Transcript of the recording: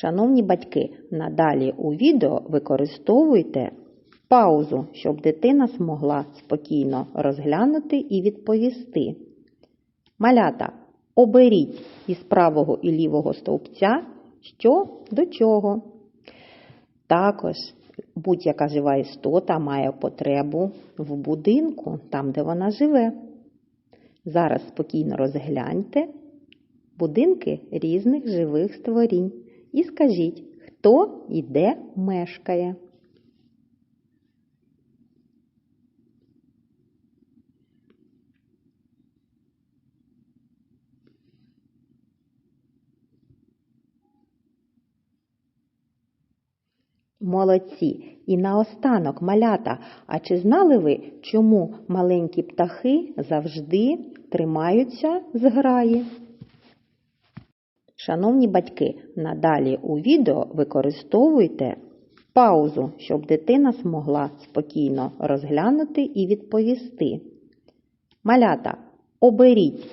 Шановні батьки, надалі у відео використовуйте паузу, щоб дитина змогла спокійно розглянути і відповісти. Малята, оберіть із правого і лівого стовпця, що до чого. Також будь-яка жива істота має потребу в будинку, там, де вона живе. Зараз спокійно розгляньте будинки різних живих створінь і скажіть, хто і де мешкає. Молодці! І наостанок, малята, а чи знали ви, чому маленькі птахи завжди тримаються з граї? Шановні батьки, надалі у відео використовуйте паузу, щоб дитина змогла спокійно розглянути і відповісти. Малята, оберіть